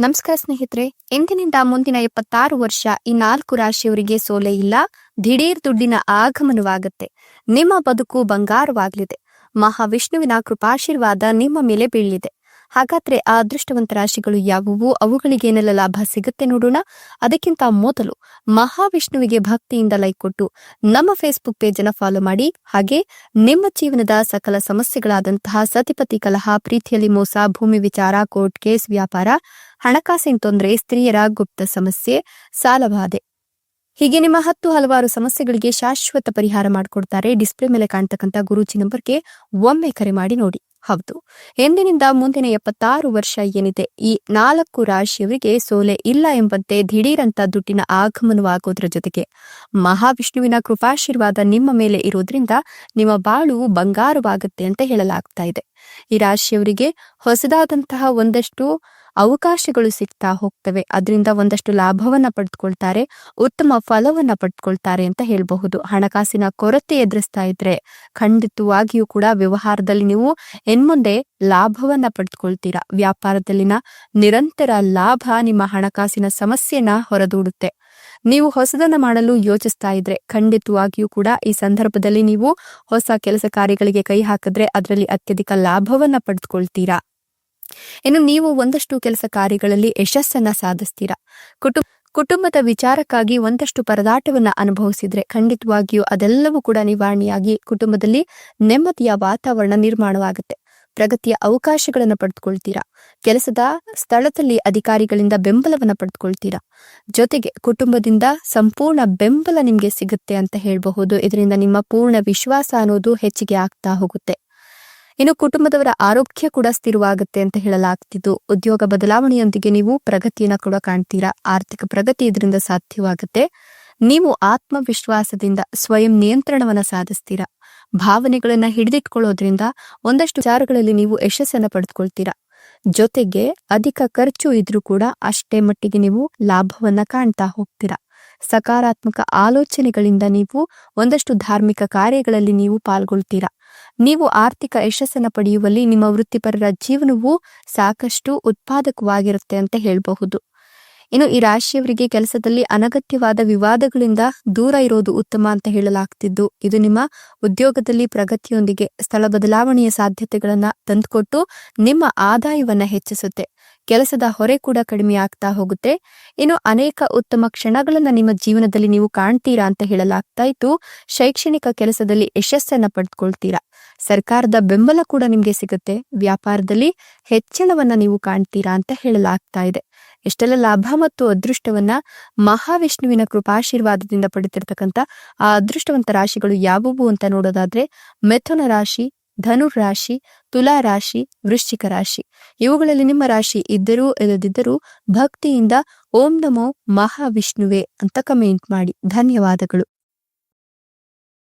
ನಮಸ್ಕಾರ ಸ್ನೇಹಿತರೆ, ಎಂದಿನಿಂದ ಮುಂದಿನ ಎಪ್ಪತ್ತಾರು ವರ್ಷ ಈ ನಾಲ್ಕು ರಾಶಿಯವರಿಗೆ ಸೋಲೆ ಇಲ್ಲ. ದಿಢೀರ್ ದುಡ್ಡಿನ ಆಗಮನವಾಗುತ್ತೆ. ನಿಮ್ಮ ಬದುಕು ಬಂಗಾರವಾಗಲಿದೆ. ಮಹಾವಿಷ್ಣುವಿನ ಕೃಪಾಶೀರ್ವಾದ ನಿಮ್ಮ ಮೇಲೆ ಬೀಳಲಿದೆ ಹಾಗಾದ್ರೆ ಆ ಅದೃಷ್ಟವಂತ ರಾಶಿಗಳು ಯಾವುವು? ಅವುಗಳಿಗೆ ಏನೆಲ್ಲ ಲಾಭ ಸಿಗುತ್ತೆ ನೋಡೋಣ. ಅದಕ್ಕಿಂತ ಮೊದಲು ಮಹಾವಿಷ್ಣುವಿಗೆ ಭಕ್ತಿಯಿಂದ ಲೈಕ್ ಕೊಟ್ಟು ನಮ್ಮ ಫೇಸ್ಬುಕ್ ಪೇಜ್ ಅನ್ನ ಫಾಲೋ ಮಾಡಿ. ಹಾಗೆ ನಿಮ್ಮ ಜೀವನದ ಸಕಲ ಸಮಸ್ಯೆಗಳಾದಂತಹ ಸತಿಪತಿ ಕಲಹ, ಪ್ರೀತಿಯಲ್ಲಿ ಮೋಸ, ಭೂಮಿ ವಿಚಾರ ಕೋರ್ಟ್ ಕೇಸ್ ವ್ಯಾಪಾರ, ಹಣಕಾಸಿನ ತೊಂದರೆ, ಸ್ತ್ರೀಯರ ಗುಪ್ತ ಸಮಸ್ಯೆ, ಸಾಲಬಾಧೆ. ಹೀಗೆ ನಿಮ್ಮ ಹತ್ತು ಹಲವಾರು ಸಮಸ್ಯೆಗಳಿಗೆ ಶಾಶ್ವತ ಪರಿಹಾರ ಮಾಡಿಕೊಡ್ತಾರೆ. ಡಿಸ್ಪ್ಲೇ ಮೇಲೆ ಕಾಣ್ತಕ್ಕಂಥ ಗುರೂಜಿ ನಂಬರ್ಗೆ ಒಮ್ಮೆ ಕರೆ ಮಾಡಿ ನೋಡಿ. ಹೌದು. ಎಂದಿನಿಂದ ಮುಂದಿನ ಎಪ್ಪತ್ತಾರು ವರ್ಷ ಏನಿದೆ, ಈ ನಾಲ್ಕು ರಾಶಿಯವರಿಗೆ ಸೋಲೆ ಇಲ್ಲ ಎಂಬಂತೆ ದಿಢೀರಂತ ದುಡ್ಡಿನ ಆಗಮನವಾಗೋದ್ರ ಜೊತೆಗೆ ಮಹಾವಿಷ್ಣುವಿನ ಕೃಪಾಶೀರ್ವಾದ ನಿಮ್ಮ ಮೇಲೆ ಇರೋದ್ರಿಂದ ನಿಮ್ಮ ಬಾಳು ಬಂಗಾರವಾಗುತ್ತೆ ಅಂತ ಹೇಳಲಾಗ್ತಾ ಇದೆ. ಈ ರಾಶಿಯವರಿಗೆ ಹೊಸದಾದಂತಹ ಒಂದಷ್ಟು ಅವಕಾಶಗಳು ಸಿಗ್ತಾ ಹೋಗ್ತವೆ. ಅದರಿಂದ ಒಂದಷ್ಟು ಲಾಭವನ್ನ ಪಡೆದುಕೊಳ್ತಾರೆ ಉತ್ತಮ ಫಲವನ್ನ ಪಡೆದುಕೊಳ್ತಾರೆ ಅಂತ ಹೇಳಬಹುದು. ಹಣಕಾಸಿನ ಕೊರತೆ ಎದುರಿಸ್ತಾ ಇದ್ರೆ ಖಂಡಿತವಾಗಿಯೂ ಕೂಡ ವ್ಯವಹಾರದಲ್ಲಿ ನೀವು ಎನ್ಮುಂದೆ ಲಾಭವನ್ನ ಪಡೆದುಕೊಳ್ತೀರಾ ವ್ಯಾಪಾರದಲ್ಲಿನ ನಿರಂತರ ಲಾಭ ನಿಮ್ಮ ಹಣಕಾಸಿನ ಸಮಸ್ಯೆನ ಹೊರದೂಡುತ್ತೆ. ನೀವು ಹೊಸದನ್ನ ಮಾಡಲು ಯೋಚಿಸ್ತಾ ಇದ್ರೆ ಖಂಡಿತವಾಗಿಯೂ ಕೂಡ ಈ ಸಂದರ್ಭದಲ್ಲಿ ನೀವು ಹೊಸ ಕೆಲಸ ಕಾರ್ಯಗಳಿಗೆ ಕೈ ಹಾಕಿದ್ರೆ ಅದರಲ್ಲಿ ಅತ್ಯಧಿಕ ಲಾಭವನ್ನ ಪಡೆದುಕೊಳ್ತೀರಾ ಇನ್ನು ನೀವು ಒಂದಷ್ಟು ಕೆಲಸ ಕಾರ್ಯಗಳಲ್ಲಿ ಯಶಸ್ಸನ್ನ ಸಾಧಿಸ್ತೀರಾ? ಕುಟುಂಬ, ಕುಟುಂಬದ ವಿಚಾರಕ್ಕಾಗಿ ಒಂದಷ್ಟು ಪರದಾಟವನ್ನ ಅನುಭವಿಸಿದ್ರೆ ಖಂಡಿತವಾಗಿಯೂ ಅದೆಲ್ಲವೂ ಕೂಡ ನಿವಾರಣೆಯಾಗಿ ಕುಟುಂಬದಲ್ಲಿ ನೆಮ್ಮದಿಯ ವಾತಾವರಣ ನಿರ್ಮಾಣವಾಗುತ್ತೆ. ಪ್ರಗತಿಯ ಅವಕಾಶಗಳನ್ನು ಪಡೆದುಕೊಳ್ತೀರಾ? ಕೆಲಸದ ಸ್ಥಳದಲ್ಲಿ ಅಧಿಕಾರಿಗಳಿಂದ ಬೆಂಬಲವನ್ನ ಪಡೆದುಕೊಳ್ತೀರಾ? ಜೊತೆಗೆ ಕುಟುಂಬದಿಂದ ಸಂಪೂರ್ಣ ಬೆಂಬಲ ನಿಮ್ಗೆ ಸಿಗುತ್ತೆ ಅಂತ ಹೇಳಬಹುದು. ಇದರಿಂದ ನಿಮ್ಮ ಪೂರ್ಣ ವಿಶ್ವಾಸ ಅನ್ನೋದು ಹೆಚ್ಚಿಗೆ ಆಗ್ತಾ ಹೋಗುತ್ತೆ. ಇನ್ನು ಕುಟುಂಬದವರ ಆರೋಗ್ಯ ಕೂಡ ಸ್ಥಿರವಾಗುತ್ತೆ ಅಂತ ಹೇಳಲಾಗ್ತಿದ್ದು. ಉದ್ಯೋಗ ಬದಲಾವಣೆಯೊಂದಿಗೆ ನೀವು ಪ್ರಗತಿಯನ್ನ ಕೂಡ ಕಾಣ್ತೀರಾ? ಆರ್ಥಿಕ ಪ್ರಗತಿ ಇದರಿಂದ ಸಾಧ್ಯವಾಗುತ್ತೆ. ನೀವು ಆತ್ಮವಿಶ್ವಾಸದಿಂದ ಸ್ವಯಂ ನಿಯಂತ್ರಣವನ್ನ ಸಾಧಿಸ್ತೀರಾ? ಭಾವನೆಗಳನ್ನ ಹಿಡಿದಿಟ್ಕೊಳ್ಳೋದ್ರಿಂದ ಒಂದಷ್ಟು ವಿಚಾರಗಳಲ್ಲಿ ನೀವು ಯಶಸ್ಸನ್ನ ಪಡೆದುಕೊಳ್ತೀರಾ? ಜೊತೆಗೆ ಅಧಿಕ ಖರ್ಚು ಇದ್ರೂ ಕೂಡ ಅಷ್ಟೇ ಮಟ್ಟಿಗೆ ನೀವು ಲಾಭವನ್ನ ಕಾಣ್ತಾ ಹೋಗ್ತೀರಾ? ಸಕಾರಾತ್ಮಕ ಆಲೋಚನೆಗಳಿಂದ ನೀವು ಒಂದಷ್ಟು ಧಾರ್ಮಿಕ ಕಾರ್ಯಗಳಲ್ಲಿ ನೀವು ಪಾಲ್ಗೊಳ್ತೀರಾ? ನೀವು ಆರ್ಥಿಕ ಯಶಸ್ಸನ್ನು ಪಡೆಯುವಲ್ಲಿ ನಿಮ್ಮ ವೃತ್ತಿಪರರ ಜೀವನವು ಸಾಕಷ್ಟು ಉತ್ಪಾದಕವಾಗಿರುತ್ತೆ ಅಂತ ಹೇಳಬಹುದು. ಇನ್ನು ಈ ರಾಶಿಯವರಿಗೆ ಕೆಲಸದಲ್ಲಿ ಅನಗತ್ಯವಾದ ವಿವಾದಗಳಿಂದ ದೂರ ಇರೋದು ಉತ್ತಮ ಅಂತ ಹೇಳಲಾಗ್ತಿದ್ದು, ಇದು ನಿಮ್ಮ ಉದ್ಯೋಗದಲ್ಲಿ ಪ್ರಗತಿಯೊಂದಿಗೆ ಸ್ಥಳ ಬದಲಾವಣೆಯ ಸಾಧ್ಯತೆಗಳನ್ನ ತಂದುಕೊಟ್ಟು ನಿಮ್ಮ ಆದಾಯವನ್ನ ಹೆಚ್ಚಿಸುತ್ತೆ. ಕೆಲಸದ ಹೊರೆ ಕೂಡ ಕಡಿಮೆ ಆಗ್ತಾ ಹೋಗುತ್ತೆ. ಇನ್ನು ಅನೇಕ ಉತ್ತಮ ಕ್ಷಣಗಳನ್ನ ನಿಮ್ಮ ಜೀವನದಲ್ಲಿ ನೀವು ಕಾಣ್ತೀರಾ ಅಂತ ಹೇಳಲಾಗ್ತಾ ಇತ್ತು. ಶೈಕ್ಷಣಿಕ ಕೆಲಸದಲ್ಲಿ ಯಶಸ್ಸನ್ನ ಪಡೆದುಕೊಳ್ತೀರಾ ಸರ್ಕಾರದ ಬೆಂಬಲ ಕೂಡ ನಿಮ್ಗೆ ಸಿಗುತ್ತೆ. ವ್ಯಾಪಾರದಲ್ಲಿ ಹೆಚ್ಚಳವನ್ನ ನೀವು ಕಾಣ್ತೀರಾ ಅಂತ ಹೇಳಲಾಗ್ತಾ ಇದೆ. ಎಷ್ಟೆಲ್ಲ ಲಾಭ ಮತ್ತು ಅದೃಷ್ಟವನ್ನ ಮಹಾವಿಷ್ಣುವಿನ ಕೃಪಾಶೀರ್ವಾದದಿಂದ ಪಡೆದಿರ್ತಕ್ಕಂಥ ಆ ಅದೃಷ್ಟವಂತ ರಾಶಿಗಳು ಯಾವುವು ಅಂತ ನೋಡೋದಾದ್ರೆ, ಮೆಥುನ ರಾಶಿ ಧನುರ್ ರಾಶಿ, ತುಲಾ ರಾಶಿ, ವೃಶ್ಚಿಕ ರಾಶಿ. ಇವುಗಳಲ್ಲಿ ನಿಮ್ಮ ರಾಶಿ ಇದ್ದರೂ ಇಲ್ಲದಿದ್ದರೂ ಭಕ್ತಿಯಿಂದ ಓಂ ನಮೋ ಮಹಾವಿಷ್ಣುವೆ ಅಂತ ಕಮೆಂಟ್ ಮಾಡಿ. ಧನ್ಯವಾದಗಳು.